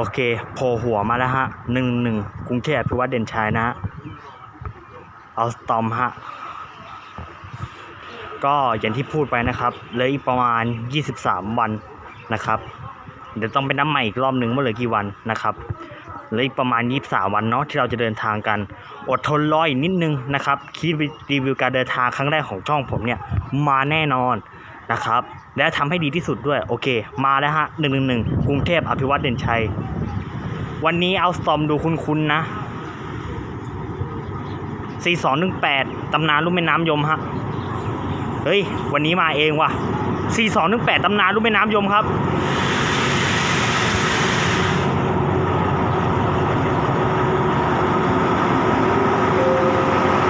โอเคโผล่หัวมาแล้วฮะหนึ่งหนึ่งกรุงเทพพิวัตรเด่นชัยนะฮะเอาสตอมฮะก็อย่างที่พูดไปนะครับเหลืออีกประมาณ 23 วันนะครับเดี๋ยวต้องไปนับใหม่อีกรอบหนึ่งว่าเหลือกี่วันนะครับเหลืออีกประมาณ 23 วันเนาะที่เราจะเดินทางกัน อดทนรออีกนิดนึงนะครับคลิปรีวิวการเดินทางครั้งแรกของช่องผมเนี่ยมาแน่นอน นะครับ และทำให้ดีที่สุดด้วย โอเค มาแล้วฮะหนึ่งหนึ่งหนึ่งกรุงเทพอภิวัตเด่นชัย วันนี้เอาสตอมดูคุ้นๆนะ4218ตำนานลุ่มแม่น้ำยมฮะ เฮ้ย วันนี้มาเองว่ะสี่สองหนึ่งแปดตำนานลุ่มแม่น้ำยมครับ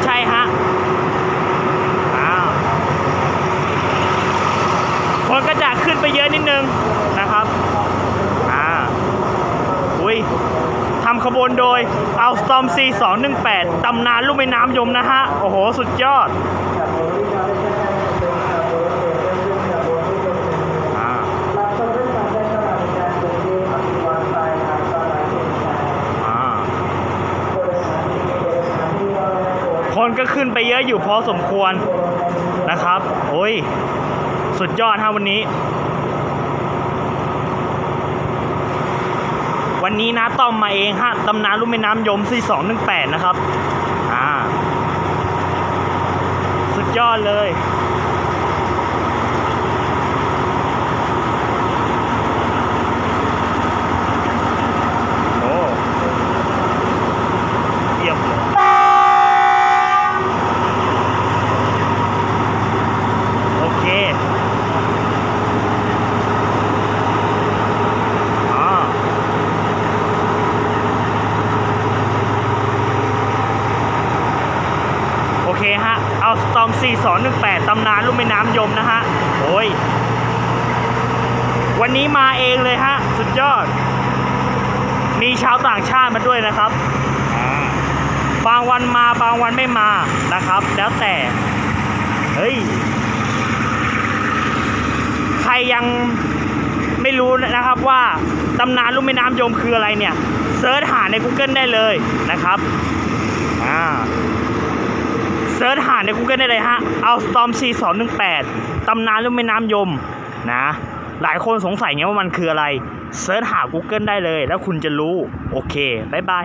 ใช่ฮะ อ้าวคนก็จะขึ้ นึงนะครับอ่าอุ้ยทำขบวนโดยเอาสตอม C218 ตำนานลูกแม่น้ำยมนะฮะ โอ้โห สุดยอดคนก็ขึ้นไปเยอะอยู่พอสมควรนะครับ โอ้ย สุดยอดฮะวันนี้ วันนี้นะต้อมมาเองฮะตำนานลุ่มแม่น้ำยมซีสองหนึ่งแปดนะครับ อ่า สุดยอดเลย โอ้เยี่ยมเลยโอเคอ่าโอ เคฮะ เอาสตอม4218ตำนานลูกแม่น้ำยมนะฮะ โอ้ย วันนี้มาเองเลยฮะ สุดยอด มีชาวต่างชาติมาด้วยนะครับ บางวันมาบางวันไม่มานะครับ แล้วแต่ เฮ้ย ใครยังไม่รู้นะครับว่าตำนานลุ่มแม่น้ำยมคืออะไรเนี่ยเซิร์ชหาใน Google ได้เลยนะครับ อ่า เซิร์ชหาใน Google ได้เลยฮะ เอา Storm C 2 1 8 ตำนานลุ่มแม่น้ำยมนะ หลายคนสงสัยไงว่ามันคืออะไร เซิร์ชหา Google ได้เลย แล้วคุณจะรู้ โอเค บ๊ายบาย